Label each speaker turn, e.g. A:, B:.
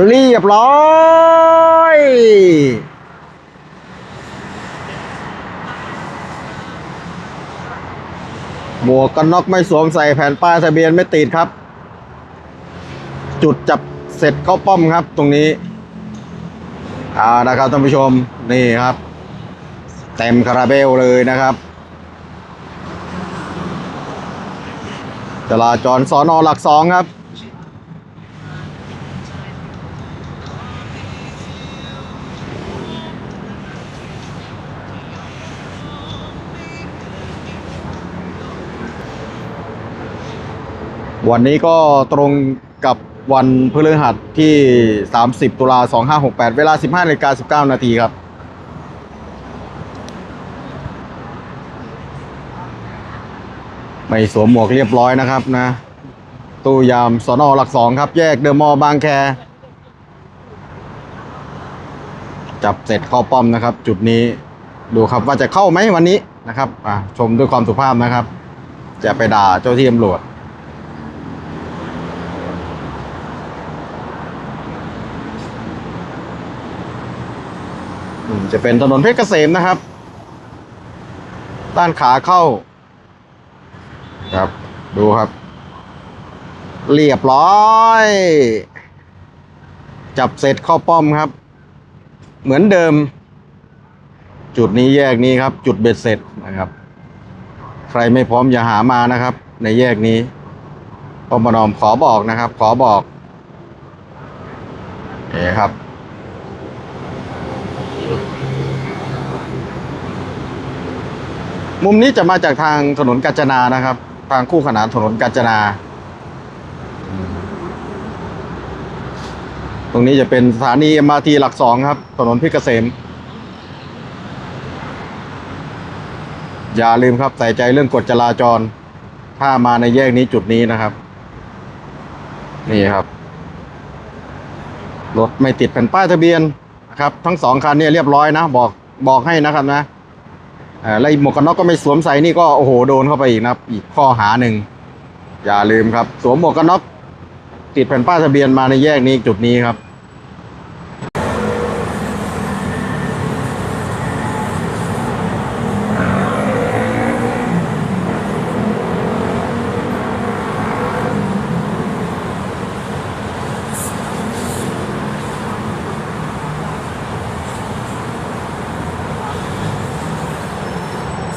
A: เรียบร้อยหมวกกันน็อกไม่สวมใส่แผ่นป้ายทะเบียนไม่ติดครับ จุดจับเสร็จเข้าป้อมครับตรงนี้อ่านะครับท่านผู้ชมนี่ครับ เต็มคาราเบลเลยนะครับจราจรสอนอหลักสองครับ วันนี้ก็ตรงกับวันพฤหัสที่ 30 ตุลา2568 เวลา 15นาฬิกา19 นาทีครับ ไม่สวมหมวกเรียบร้อยนะครับนะ ตู้ยามสนอหลักสองครับ แยกเดอมอบางแค จับเสร็จเข้าป้อมนะครับ จุดนี้ดูครับว่าจะเข้าไหมวันนี้นะครับ อะ ชมด้วยความสุภาพนะครับ จะไปด่าเจ้าที่ตำรวจ จะเป็นถนนเพชรเกษมนะครับ ด้านขาเข้า ครับ ดูครับ เรียบร้อย จับเสร็จเข้าป้อมครับ เหมือนเดิม จุดนี้แยกนี้ครับ จุดเบ็ดเสร็จนะครับ ใครไม่พร้อมอย่าหามานะครับ ในแยกนี้ปมนอมขอบอกนะครับ ขอบอกเอ๋ครับ มุมนี้จะมาจากทางถนนกาญจนานะครับ ทางคู่ขนานถนนกาญจนา ตรงนี้จะเป็นสถานี MRT หลักสองครับ ถนนพชรเกษมอย่าลืมครับใส่ใจเรื่องกฎจราจร ถ้ามาในแยกนี้จุดนี้นะครับ นี่ครับ รถไม่ติดแผ่นป้ายทะเบียนนะครับ ทั้งสองคันเนี่ยเรียบร้อยนะ บอกบอกให้นะครับนะ แล้วไรหมวกกันน็อกก็ไม่สวมใส่นี่ก็โอ้โหโดนเข้าไปอีกนะครับ อีกข้อหาหนึ่งอย่าลืมครับ สวมหมวกกันน็อกติดแผ่นป้ายทะเบียนมาในแยกนี้จุดนี้ครับ